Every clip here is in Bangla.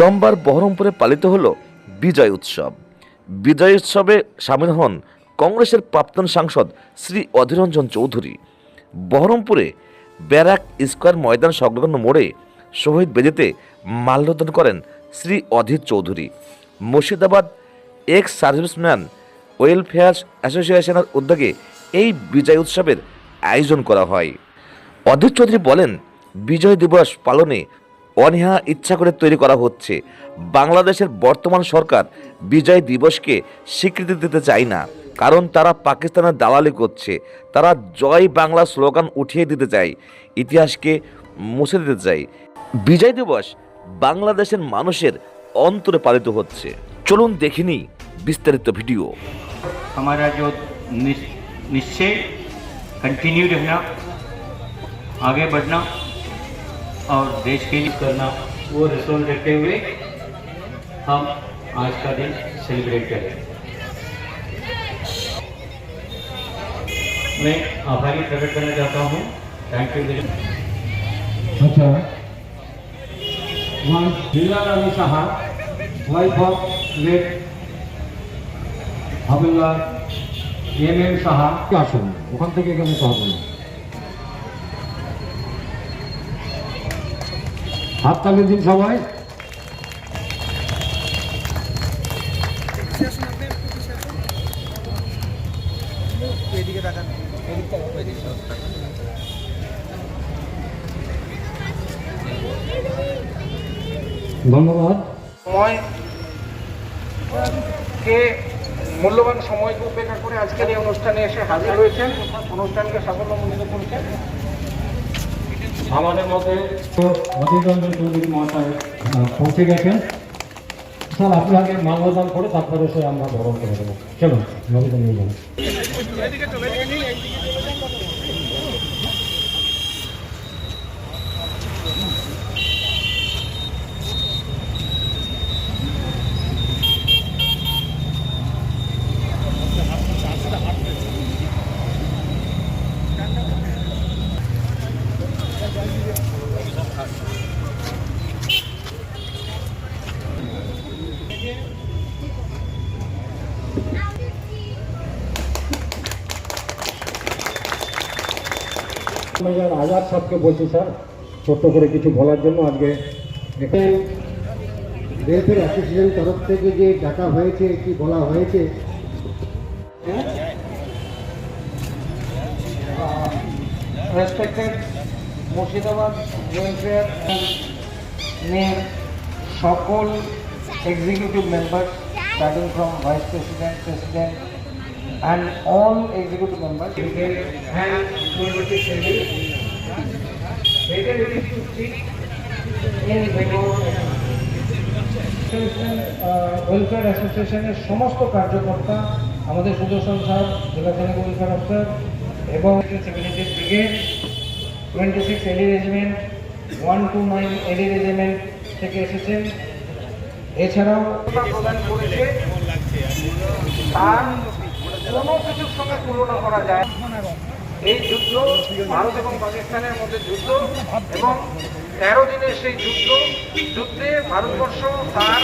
সোমবার বহরমপুরে পালিত হল বিজয় উৎসব। বিজয় উৎসবে সামিল হন কংগ্রেসের প্রাক্তন সাংসদ শ্রী অধীররঞ্জন চৌধুরী। বহরমপুরে ব্যারাক স্কোয়ার ময়দান সংলগ্ন মোড়ে শহীদ বেদিতে মাল্যদান করেন Shri Adhir Chowdhury. Murshidabad ex serviceman welfare অ্যাসোসিয়েশনের উদ্যোগে এই বিজয় উৎসবের আয়োজন করা হয়। অধীর চৌধুরী বলেন, বিজয় দিবস পালনে অনীহা ইচ্ছা করে তৈরি করা হচ্ছে বাংলাদেশের বর্তমান সরকার বিজয় দিবসকে স্বীকৃতি দিতে চায় না কারণ তারা পাকিস্তানের দালালি করছে তারা জয় বাংলা স্লোগান উঠিয়ে দিতে চায় ইতিহাসকে মুছে দিতে চায় বিজয় দিবস বাংলাদেশের মানুষের অন্তরে পালিত হচ্ছে চলুন দেখিনি বিস্তারিত ভিডিও हमारा जो निश- निश्चय कंटिन्यू रहना आगे बढ़ना और देश के लिए करना वो रिसोल्व रखते हुए हम आज का दिन सेलिब्रेट करें मैं आभारी प्रकट करना चाहता हूँ थैंक यू वेरी मच अच्छा one Leela Rani Saha wife of late havildar M M Saha আসুন ওখান থেকে এখানে তো হবে না হাত তালি দিন সবাই। ধন্যবাদ। সময়, কে মূল্যবান সময়কে উপেক্ষা করে আজকের এই অনুষ্ঠানে এসে হাজির হয়েছেন, অনুষ্ঠানকে সাফল্যমণ্ডিত করেছেন। আমাদের মধ্যে তো অধীর রঞ্জন চৌধুরী মহাশয় পৌঁছে গেছেন। স্যার আপনি আগে মাল্যদান করে তারপরে সে আমরা বরণ করে দেবো। চলুন নবীন নিয়ে যাব মেজর আজাদ সাহেবকে বলছি, স্যার, ছোট্ট করে কিছু বলার জন্য আজকে এখানে ওয়েলফেয়ার অ্যাসোসিয়েশন তরফ থেকে যে ডাকা হয়েছে, কি বলা হয়েছে রেসপেক্টেড মুর্শিদাবাদ ওয়েলফেয়ার সকল executive member starting from vice president president and all executive members. You can hand membership ceremony. Later it is to sit in Bengal welfare অ্যাসোসিয়েশনের সমস্ত কার্যকর্তা আমাদের সুদর্শন স্যার জেলা সৈনিক ওয়েলফেয়ার অফিসার এবং secretary brigade twenty six AD regiment one two nine AD regiment থেকে এসেছেন। এছাড়াও প্রদান করেছে তার কোনো কিছুর সঙ্গে তুলনা করা যায় এই যুদ্ধ ভারত এবং পাকিস্তানের মধ্যে যুদ্ধ এবং তেরো দিনের সেই যুদ্ধ, যুদ্ধে ভারতবর্ষ তার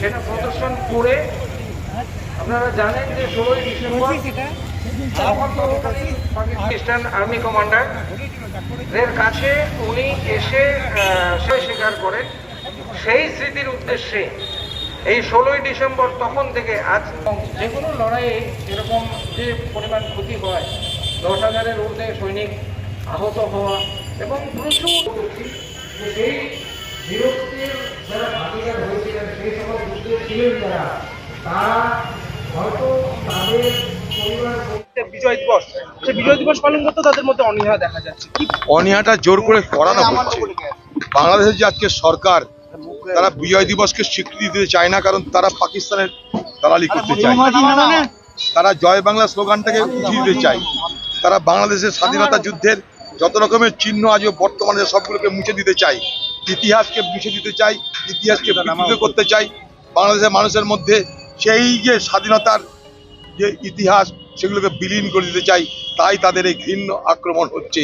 সেটা প্রদর্শন করে, আপনারা জানেন যে ষোলোই ডিসেম্বর পাকিস্তান আর্মি কমান্ডার এর কাছে উনি এসে স্বীকার করেন। সেই স্মৃতির উদ্দেশ্যে এই ষোলোই ডিসেম্বর তখন থেকে আজ যে কোনো লড়াইয়ে এরকম যে পরিমাণ ক্ষতি হয় দশ হাজারের ঊর্ধ্বে সৈনিক আহত হওয়া এবং প্রচুর সেই বীরত্বের যারা ভাগিদার হয়েছিলেন সেই সকল যুদ্ধে ছিলেন যারা তারা হয়তো তাদের বিজয় দিবস। বিজয় দিবস পালন করতে তাদের মধ্যে অনীহা দেখা যাচ্ছে। অনীহাটা জোর করে করানো হচ্ছে। বাংলাদেশের যে আজকে সরকার তারা বিজয় দিবসকে স্বীকৃতি দিতে চায় না কারণ তারা পাকিস্তানের দালালি করতে চায়। তারা জয় বাংলা স্লোগানটাকে উঠিয়ে দিতে চায়। তারা বাংলাদেশের স্বাধীনতা যুদ্ধের যত রকমের চিহ্ন আজও বর্তমানে সবগুলোকে মুছে দিতে চায়। ইতিহাসকে মুছে দিতে চাই ইতিহাসকে বিকৃত করতে চাই বাংলাদেশের মানুষের মধ্যে সেই যে স্বাধীনতার যে ইতিহাস সেগুলোকে বিলীন করে দিতে চাই তাই তাদের এই ঘৃণ্য আক্রমণ হচ্ছে।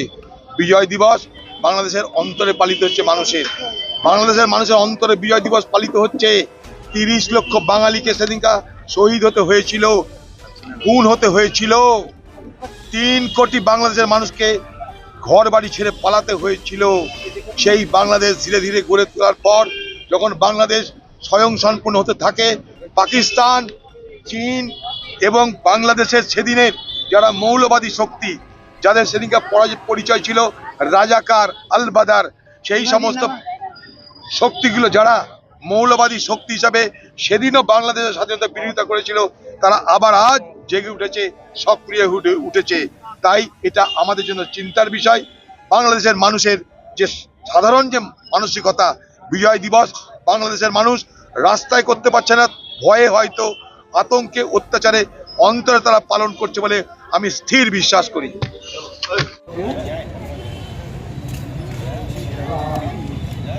বিজয় দিবস বাংলাদেশের অন্তরে পালিত হচ্ছে মানুষের। বাংলাদেশের মানুষের অন্তরে বিজয় দিবস পালিত হচ্ছে। তিরিশ লক্ষ বাঙালিকে সেদিনকা শহীদ হতে হয়েছিল খুন হতে হয়েছিল। তিন কোটি বাংলাদেশের মানুষকে ঘর বাড়ি ছেড়ে পালাতে হয়েছিল। সেই বাংলাদেশ ধীরে ধীরে গড়ে তোলার পর যখন বাংলাদেশ স্বয়ং সম্পূর্ণ হতে থাকে পাকিস্তান চীন এবং বাংলাদেশের সেদিনের যারা মৌলবাদী শক্তি যাদের সেদিনকার পরিচয় ছিল রাজাকার আলবাদার সেই সমস্ত শক্তিগুলো যারা মৌলবাদী শক্তি হিসাবে সেদিনও বাংলাদেশের স্বাধীনতা বিরোধিতা করেছিল, তারা আবার আজ জেগে উঠেছে, সক্রিয় উঠে উঠেছে। তাই এটা আমাদের জন্য চিন্তার বিষয়। বাংলাদেশের মানুষের যে সাধারণ যে মানসিকতা, বিজয় দিবস, বাংলাদেশের মানুষ রাস্তায় করতে পারছে না, ভয়ে হয়তো আতঙ্কে অত্যাচারে অন্তরে তারা পালন করছে বলে আমি স্থির বিশ্বাস করি।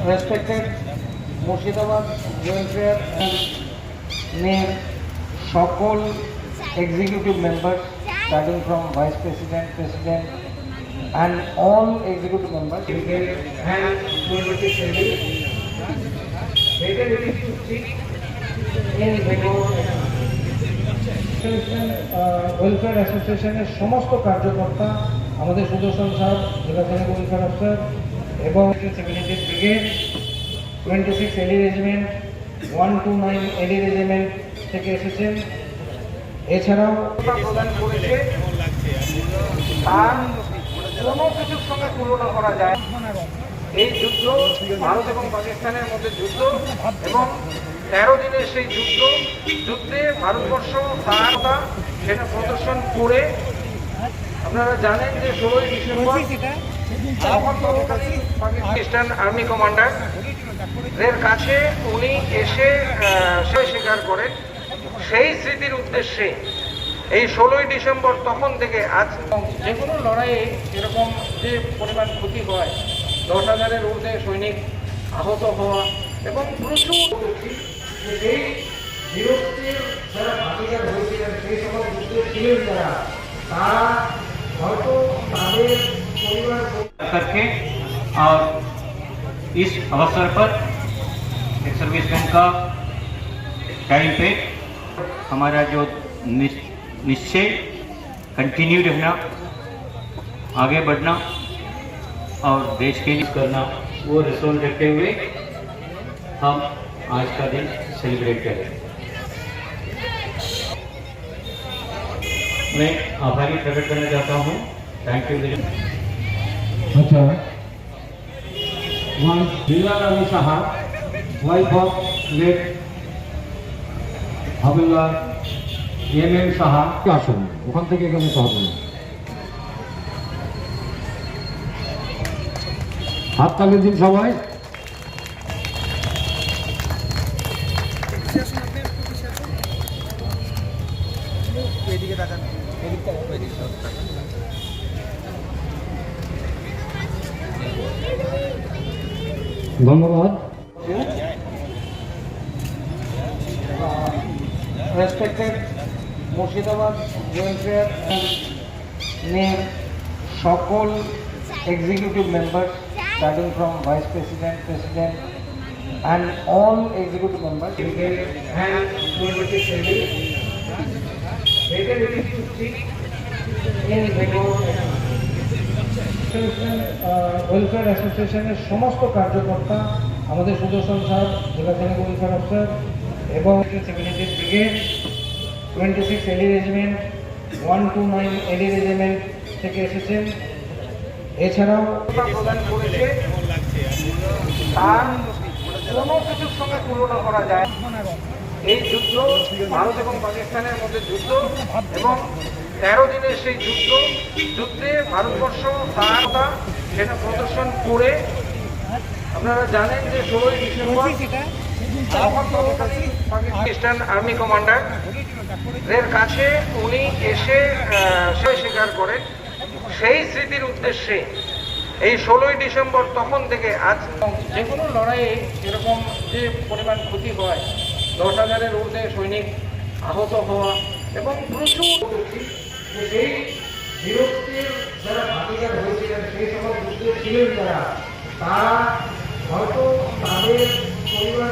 Respected মুর্শিদাবাদ ওয়েলফেয়ার নেম সকল executive member starting from vice president president to sit in Bengal welfare অ্যাসোসিয়েশনের সমস্ত কার্যকর্তা, আমাদের সুদর্শন সাহেব জেলা সৈনিক ওয়েলফেয়ার অফিসার এবং seventy brigade twenty six AD regiment one two nine AD regiment থেকে এসেছেন এছাড়াও প্রদান করেছে তার কোনো কিছুর সঙ্গে তুলনা করা যায়। এই যুদ্ধ ভারত এবং পাকিস্তানের মধ্যে যুদ্ধ এবং তেরো দিনের সেই যুদ্ধ, যুদ্ধে ভারতবর্ষ তার সেটা প্রদর্শন করে আপনারা জানেন যে ষোলোই ডিসেম্বর পাকিস্তান আর্মি কমান্ডার। এর কাছে উনি এসে সে স্বীকার করেন সেই স্মৃতির উদ্দেশ্যে এই ষোলোই ডিসেম্বর তখন থেকে আজ যে কোনো লড়াইয়ে এরকম যে পরিমাণ ক্ষতি হয় দশ হাজারের ঊর্ধ্বে সৈনিক আহত হওয়া এবং প্রচুর এই বীরত্বের যারা ভাগিদার হয়েছিলেন সেই সময় যুদ্ধে ছিলেন যারা তারা হয়তো তাদের পরিবার करके और इस अवसर पर एक सर्विसमैन का टाइम पे हमारा जो निश्चय कंटिन्यू रहना, आगे बढ़ना और देश के लिए करना, वो रिसोल्व रखते हुए हम आज का दिन सेलिब्रेट करें। मैं आभारी प्रकट करना चाहता हूँ। थैंक यू वेरी मच আচ্ছা। One Billa Rani Saha, wife of late Habilla M M Saha. আসুন, ওখান থেকে তো হবে হাততালি দিন সবাই। ধন্যবাদ। Respected মুর্শিদাবাদ ওয়েলফেয়ার নেম সকল executive member starting from vice president president and all executive member you can hand ফুলবটি সেভি Later it is to sit in Bengal welfare অ্যাসোসিয়েশনের সমস্ত কার্যকর্তা, আমাদের সুদর্শন সাহেব জেলা সৈনিক ওয়েলফেয়ার অফিসার এবং seventy brigade twenty six AD regiment one two nine AD regiment থেকে এসেছেন এছাড়াও প্রদান করেছে কোনো কিছুর সঙ্গে তুলনা করা যায়। এই যুদ্ধ ভারত এবং পাকিস্তানের মধ্যে যুদ্ধ এবং তেরো দিনের সেই যুদ্ধ, যুদ্ধে ভারতবর্ষ তার সেটা প্রদর্শন করে, আপনারা জানেন যে ষোলোই ডিসেম্বর পাকিস্তান আর্মি কমান্ডার, এর কাছে উনি এসে স্বীকার করেন। সেই স্মৃতির উদ্দেশ্যে এই ষোলোই ডিসেম্বর তখন থেকে আজ যে কোনো লড়াইয়ে এরকম যে পরিমাণ ক্ষতি হয়, দশ হাজারের ঊর্ধ্বে সৈনিক আহত হওয়া এবং প্রচুর সেই বীরত্বের যারা ভাগিদার হয়েছিলেন সেই সময় যুদ্ধে ছিলেন তারা। তারা হয়তো তাদের পরিবার